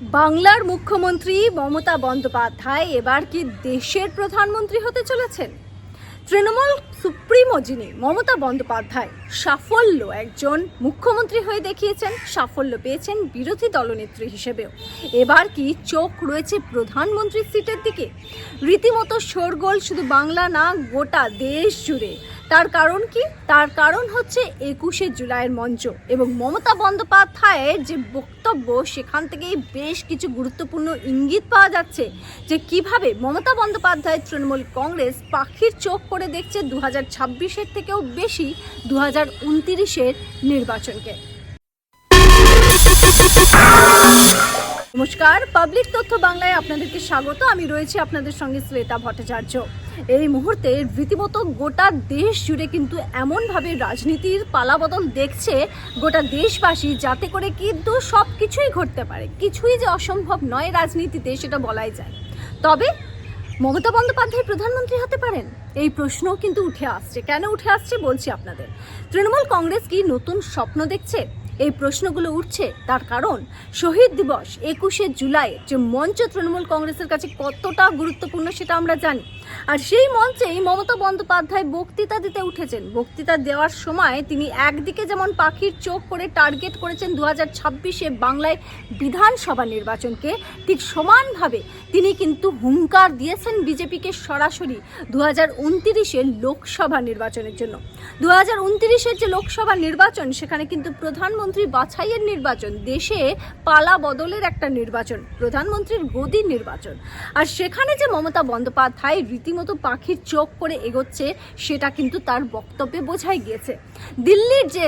বাংলার মুখ্যমন্ত্রী মমতা বন্দ্যোপাধ্যায় এবার কি দেশের প্রধানমন্ত্রী হতে চলেছেন? তৃণমূল সুপ্রিমো যিনি মমতা বন্দ্যোপাধ্যায়, সাফল্য একজন মুখ্যমন্ত্রী হয়ে দেখিয়েছেন, সাফল্য পেয়েছেন বিরোধী দলনেত্রী হিসেবেও। এবার কি চোখ রয়েছে প্রধানমন্ত্রীর সিটের দিকে? রীতিমতো শোরগোল, শুধু বাংলা না, গোটা দেশ জুড়ে। তার কারণ কি? তার কারণ হচ্ছে একুশে জুলাইয়ের মঞ্চ এবং মমতা বন্দ্যোপাধ্যায়ের যে বক্তব্য, সেখান থেকেই বেশ কিছু গুরুত্বপূর্ণ ইঙ্গিত পাওয়া যাচ্ছে যে কীভাবে মমতা বন্দ্যোপাধ্যায়, তৃণমূল কংগ্রেস পাখির চোখ করে দেখছে দু হাজার ছাব্বিশের থেকেও বেশি দু হাজার উনতিরিশের নির্বাচনকে। নমস্কার, পাবলিক তথ্য বাংলায় আপনাদেরকে স্বাগত। আমি রয়েছি আপনাদের সঙ্গে শ্বেতা ভট্টাচার্য। এই মুহূর্তে রীতিমতো গোটা দেশ জুড়ে কিন্তু এমনভাবে রাজনীতির পালাবদল দেখছে গোটা দেশবাসী, যাতে করে কিন্তু সব কিছুই ঘটতে পারে। কিছুই যে অসম্ভব নয় রাজনীতিতে, সেটা বলাই যায়। তবে মমতা বন্দ্যোপাধ্যায় প্রধানমন্ত্রী হতে পারেন? এই প্রশ্নও কিন্তু উঠে আসছে। কেন উঠে আসছে বলছি আপনাদের। তৃণমূল কংগ্রেস কি নতুন স্বপ্ন দেখছে? এই প্রশ্নগুলো উঠছে, তার কারণ শহীদ দিবস একুশে জুলাই যে মঞ্চ তৃণমূল কংগ্রেসের কাছে কতটা গুরুত্বপূর্ণ সেটা আমরা জানি। আর সেই মঞ্চেই মমতা বন্দ্যোপাধ্যায় বক্তৃতা দিতে উঠেছেন। বক্তৃতা দেওয়ার সময় তিনি একদিকে যেমন পাখির চোখ করে টার্গেট করেছেন দু হাজার ছাব্বিশে বাংলায় বিধানসভা নির্বাচনকে, ঠিক সমানভাবে তিনি কিন্তু হুঙ্কার দিয়েছেন বিজেপিকে সরাসরি দু হাজার উনতিরিশের লোকসভা নির্বাচনের জন্য। দু হাজার উনতিরিশের যে লোকসভা নির্বাচন, সেখানে কিন্তু প্রধানমন্ত্রী বাছাইয়ের নির্বাচন, দেশে পালা বদলের একটা নির্বাচন, প্রধানমন্ত্রীর গদির নির্বাচন। আর সেখানে যে মমতা বন্দ্যোপাধ্যায় রীতিমতো পাখির চোখ করে এগোচ্ছে, সেটা কিন্তু তার বক্তব্যে বোঝাই গিয়েছে। দিল্লির যে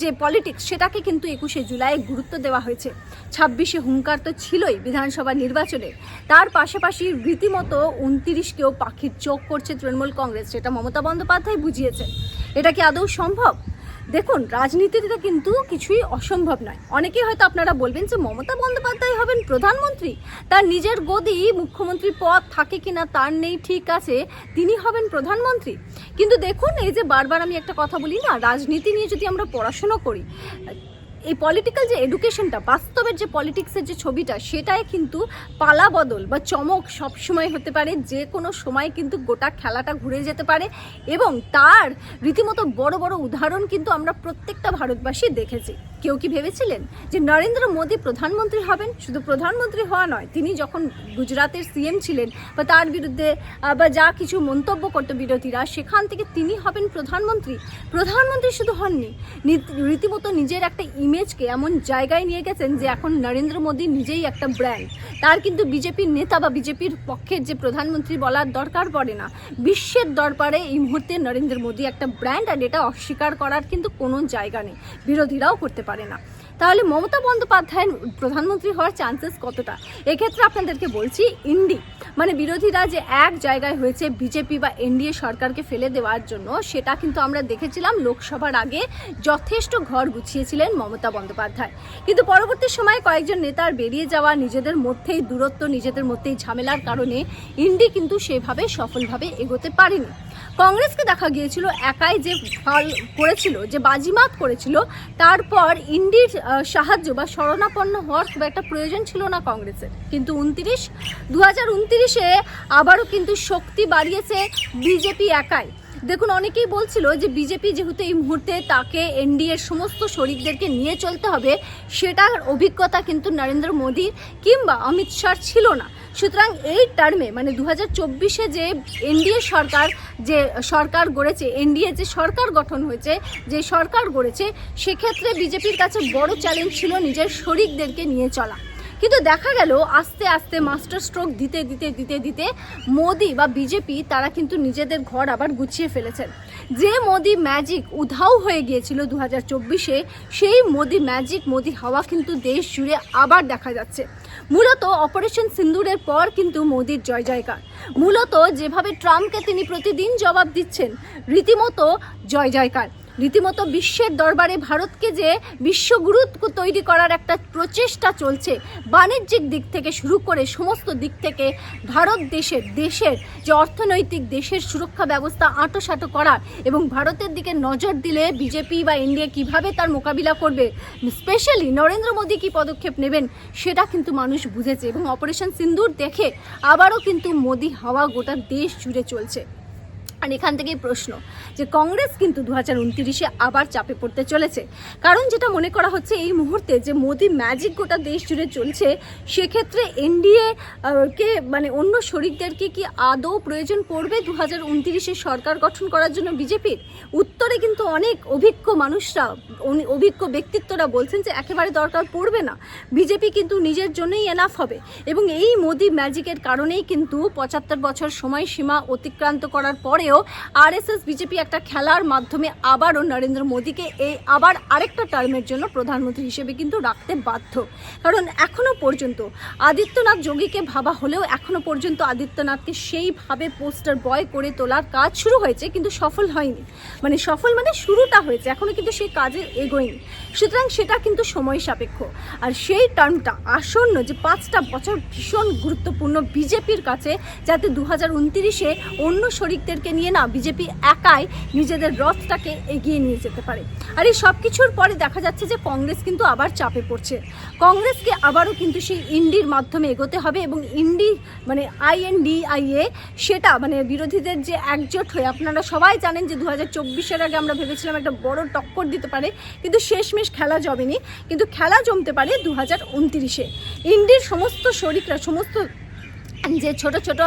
যে পলিটিক্স সেটাকে কিন্তু একুশে জুলাই গুরুত্ব দেওয়া হয়েছে। ছাব্বিশে হুঙ্কার তো ছিলই বিধানসভা নির্বাচনে। তার পাশাপাশি রীতিমতো উনতিরিশকেও পাখির চোখ করছে তৃণমূল কংগ্রেস, সেটা মমতা বন্দ্যোপাধ্যায় বুঝিয়েছে। এটা কি আদৌ সম্ভব? দেখুন, রাজনীতিতে কিন্তু কিছুই অসম্ভব নয়। অনেকেই হয়তো আপনারা বলবেন যে মমতা বন্দ্যোপাধ্যায় হবেন প্রধানমন্ত্রী। তার নিজের গদি মুখ্যমন্ত্রী পদ থাকে কিনা তার নেই ঠিক আছে, তিনি হবেন প্রধানমন্ত্রী। কিন্তু দেখুন, এই যে বারবার আমি একটা কথা বলি না, রাজনীতি নিয়ে যদি আমরা পড়াশুনো করি এই পলিটিক্যাল যে এডুকেশনটা বাস্তবের যে পলিটিক্সের যে ছবিটা, সেটাই কিন্তু পালা বদল বা চমক সব সময় হতে পারে, যে কোনো সময় কিন্তু গোটা খেলাটা ঘুরে যেতে পারে এবং তার রীতিমতো বড় বড় উদাহরণ কিন্তু আমরা প্রত্যেকটা ভারতবাসী দেখেছি। কেউ কি ভেবেছিলেন যে নরেন্দ্র মোদী প্রধানমন্ত্রী হবেন? শুধু প্রধানমন্ত্রী হওয়া নয়, তিনি যখন গুজরাতের সিএম ছিলেন বা তার বিরুদ্ধে বা যা কিছু মন্তব্য করতো বিরোধীরা, সেখান থেকে তিনি হবেন প্রধানমন্ত্রী। প্রধানমন্ত্রী শুধু হননি রীতিমতো নিজের একটা ইমেজকে এমন জায়গায় নিয়ে গেছেন যে এখন নরেন্দ্র মোদী নিজেই একটা ব্র্যান্ড তার কিন্তু বিজেপির নেতা বা বিজেপির পক্ষের যে প্রধানমন্ত্রী বলার দরকার পড়ে না। বিশ্বের দরবারে এই মুহূর্তে নরেন্দ্র মোদী একটা ব্র্যান্ড আর এটা অস্বীকার করার কিন্তু কোনো জায়গা নেই। বিরোধীরাও করতে পারে না। তাহলে মমতা বন্দ্যোপাধ্যায়ের প্রধানমন্ত্রী হওয়ার চান্সেস কতটা? এক্ষেত্রে আপনাদেরকে বলছি, ইন্ডি মানে বিরোধীরা যে এক জায়গায় হয়েছে বিজেপি বা এনডিএ সরকারকে ফেলে দেওয়ার জন্য, সেটা কিন্তু আমরা দেখেছিলাম লোকসভার আগে যথেষ্ট ঘর গুছিয়েছিলেন মমতা বন্দ্যোপাধ্যায়। কিন্তু পরবর্তী সময়ে কয়েকজন নেতার বেরিয়ে যাওয়া, নিজেদের মধ্যেই দূরত্ব, নিজেদের মধ্যেই ঝামেলার কারণে ইন্ডি কিন্তু সেভাবে সফলভাবে এগোতে পারেনি। কংগ্রেসকে দেখা গিয়েছিল, একাই যে ফল করেছিল, যে বাজিমাত করেছিল, তারপর ইন্ডির সাহায্য বা শরণাপন্ন হওয়ার খুব একটা প্রয়োজন ছিল না কংগ্রেসের। কিন্তু উনত্রিশ দু হাজার উনতিরিশে আবারও কিন্তু শক্তি বাড়িয়েছে বিজেপি একাই। দেখুন, অনেকেই বলছিল যে বিজেপি যেহেতু এই মুহূর্তে তাকে এনডিএর সমস্ত শরিকদেরকে নিয়ে চলতে হবে, সেটার অভিজ্ঞতা কিন্তু নরেন্দ্র মোদী কিংবা অমিত শাহ ছিল না। সুতরাং এই টার্মে মানে দু হাজার চব্বিশে যে এনডিএ সরকার, যে সরকার গড়েছে, এনডিএ যে সরকার গঠন হয়েছে, যে সরকার গড়েছে, সেক্ষেত্রে বিজেপির কাছে বড় চ্যালেঞ্জ ছিল নিজের শরিকদেরকে নিয়ে চলা। কিন্তু দেখা গেল আস্তে আস্তে মাস্টার স্ট্রোক দিতে দিতে দিতে দিতে মোদি বা বিজেপি তারা কিন্তু নিজেদের ঘর আবার গুছিয়ে ফেলেছেন। যে মোদি ম্যাজিক উধাও হয়ে গিয়েছিল দু হাজার চব্বিশে, সেই মোদি ম্যাজিক মোদি হাওয়া কিন্তু দেশ জুড়ে আবার দেখা যাচ্ছে। মূলত অপারেশন সিন্দুরের পর কিন্তু মোদির জয় জয়কার। মূলত যেভাবে ট্রাম্পকে তিনি প্রতিদিন জবাব দিচ্ছেন, রীতিমতো জয় জয়কার। রীতিমতো বিশ্বের দরবারে ভারতকে যে বিশ্বগুরু তৈরি করার একটা প্রচেষ্টা চলছে, বাণিজ্যিক দিক থেকে শুরু করে সমস্ত দিক থেকে ভারত দেশের দেশের যে অর্থনৈতিক দেশের সুরক্ষা ব্যবস্থা আঁটোসাঁটো করার এবং ভারতের দিকে নজর দিলে বিজেপি বা ইন্ডিয়া কীভাবে তার মোকাবিলা করবে, স্পেশালি নরেন্দ্র মোদী কি পদক্ষেপ নেবেন সেটা কিন্তু মানুষ বুঝেছে এবং অপারেশন সিন্দুর দেখে আবারও কিন্তু মোদী হাওয়া গোটা দেশ জুড়ে চলছে। আর এখান থেকেই প্রশ্ন যে কংগ্রেস কিন্তু দু হাজার উনত্রিশে আবার চাপে পড়তে চলেছে। কারণ যেটা মনে করা হচ্ছে এই মুহূর্তে যে মোদি ম্যাজিক গোটা দেশ জুড়ে চলছে, সেক্ষেত্রে এনডিএ কে মানে অন্য শরিকদেরকে কি আদৌ প্রয়োজন পড়বে দু হাজার উনত্রিশে সরকার গঠন করার জন্য বিজেপির? উত্তরে কিন্তু অনেক অভিজ্ঞ মানুষরা অভিজ্ঞ ব্যক্তিত্বরা বলছেন যে একেবারে দরকার পড়বে না। বিজেপি কিন্তু নিজের জন্যই এনাফ হবে। এবং এই মোদি ম্যাজিকের কারণেই কিন্তু পঁচাত্তর বছর সময়সীমা অতিক্রান্ত করার পরেও আরএসএস, বিজেপি একটা খেলার মাধ্যমে আবারও নরেন্দ্র মোদীকে এই আবার আরেকটা টার্মের জন্য প্রধানমন্ত্রী হিসেবে কিন্তু রাখতে বাধ্য। কারণ এখনও পর্যন্ত আদিত্যনাথ যোগীকে ভাবা হলেও এখনও পর্যন্ত আদিত্যনাথকে সেইভাবে পোস্টার বয় করে তোলার কাজ শুরু হয়েছে, কিন্তু সফল হয়নি। মানে সফল মানে শুরুটা হয়েছে, এখনও কিন্তু সেই কাজে এগোয়নি। সুতরাং সেটা কিন্তু সময় সাপেক্ষ। আর সেই টার্মটা আসন্ন যে পাঁচটা বছর ভীষণ গুরুত্বপূর্ণ বিজেপির কাছে, যাতে দু হাজার অন্য শরিকদেরকে নিয়ে না বিজেপি একাই নিজেদের রথটাকে এগিয়ে নিয়ে যেতে পারে। আর এই সব কিছুর পরে দেখা যাচ্ছে যে কংগ্রেস কিন্তু আবার চাপে পড়ছে। কংগ্রেসকে আবারও কিন্তু সেই ইন্ডির মাধ্যমে এগোতে হবে এবং ইন্ডি মানে আইএনডিআইএ সেটা মানে বিরোধীদের যে একজোট হয়ে, আপনারা সবাই জানেন যে দু হাজার আগে আমরা ভেবেছিলাম একটা বড় টক্কর দিতে পারে, কিন্তু শেষমেশ খেলা জমেনি। কিন্তু খেলা জমতে পারে দু হাজার ইন্ডির সমস্ত শরিকরা, সমস্ত যে ছোট ছোট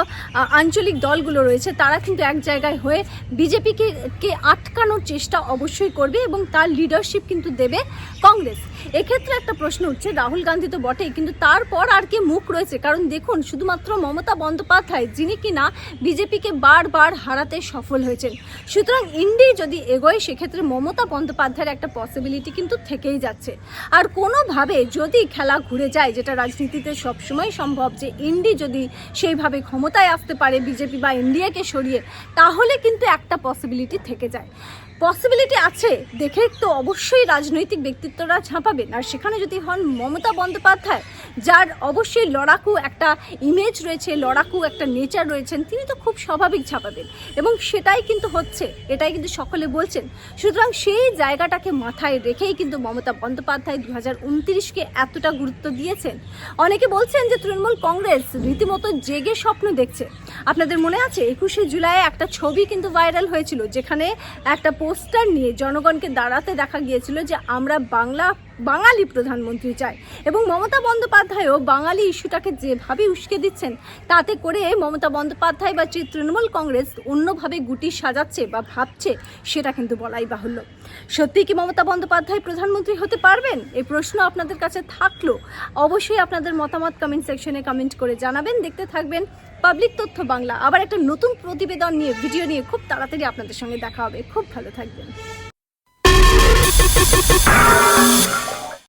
আঞ্চলিক দলগুলো রয়েছে, তারা কিন্তু এক জায়গায় হয়ে বিজেপিকে, কে আটকানোর চেষ্টা অবশ্যই করবে এবং তার লিডারশিপ কিন্তু দেবে কংগ্রেস। এক্ষেত্রে একটা প্রশ্ন উঠছে, রাহুল গান্ধী তো বটেই, কিন্তু তারপর আর কি মুখ রয়েছে? কারণ দেখুন, শুধুমাত্র মমতা বন্দ্যোপাধ্যায়, যিনি কিনা বিজেপিকে বারবার হারাতে সফল হয়েছেন। সুতরাং ইন্ডি যদি এগোয়, সেক্ষেত্রে মমতা বন্দ্যোপাধ্যায়ের একটা পসিবিলিটি কিন্তু থেকেই যাচ্ছে। আর কোনোভাবে যদি খেলা ঘুরে যায়, যেটা রাজনীতিতে সবসময় সম্ভব, যে ইন্ডি যদি সেইভাবে ক্ষমতায় আসতে পারে বিজেপি বা এনডিএকে সরিয়ে তাহলে কিন্তু একটা পসিবিলিটি থেকে যায়। পসিবিলিটি আছে। দেখে তো অবশ্যই রাজনৈতিক ব্যক্তিত্বরা ঝাঁপাবেন। আর সেখানে যদি হন মমতা বন্দ্যোপাধ্যায়, যার অবশ্যই লড়াকু একটা ইমেজ রয়েছে, লড়াকু একটা নেচার রয়েছেন, তিনি তো খুব স্বাভাবিক ঝাঁপাবেন। এবং সেটাই কিন্তু হচ্ছে, এটাই কিন্তু সকলে বলছেন। সুতরাং সেই জায়গাটাকে মাথায় রেখেই কিন্তু মমতা বন্দ্যোপাধ্যায় দু হাজার উনত্রিশকে এতটা গুরুত্ব দিয়েছেন। অনেকে বলছেন যে তৃণমূল কংগ্রেস রীতিমতো জেগে স্বপ্ন দেখছে। আপনাদের মনে আছে, একুশে জুলাই একটা ছবি কিন্তু ভাইরাল হয়েছিল, যেখানে একটা পোস্টার নিয়ে জনগণকে দাঁড়াতে দেখা গিয়েছিল যে আমরা বাংলা, বাঙালি প্রধানমন্ত্রী চাই। এবং মমতা বন্দ্যোপাধ্যায়ও বাঙালি ইস্যুটাকে যেভাবে উস্কে দিচ্ছেন, তাতে করে মমতা বন্দ্যোপাধ্যায় বা যে তৃণমূল কংগ্রেস অন্যভাবে গুটি সাজাচ্ছে বা ভাবছে, সেটা কিন্তু বলাই বাহুল্য। সত্যি কি মমতা বন্দ্যোপাধ্যায় প্রধানমন্ত্রী হতে পারবেন? এই প্রশ্ন আপনাদের কাছে থাকল। অবশ্যই আপনাদের মতামত কমেন্ট সেকশনে কমেন্ট করে জানাবেন। দেখতে থাকবেন পাবলিক তথ্য বাংলা। আবার একটা নতুন প্রতিবেদন নিয়ে, ভিডিও নিয়ে খুব তাড়াতাড়ি আপনাদের সঙ্গে দেখা হবে। খুব ভালো থাকবেন।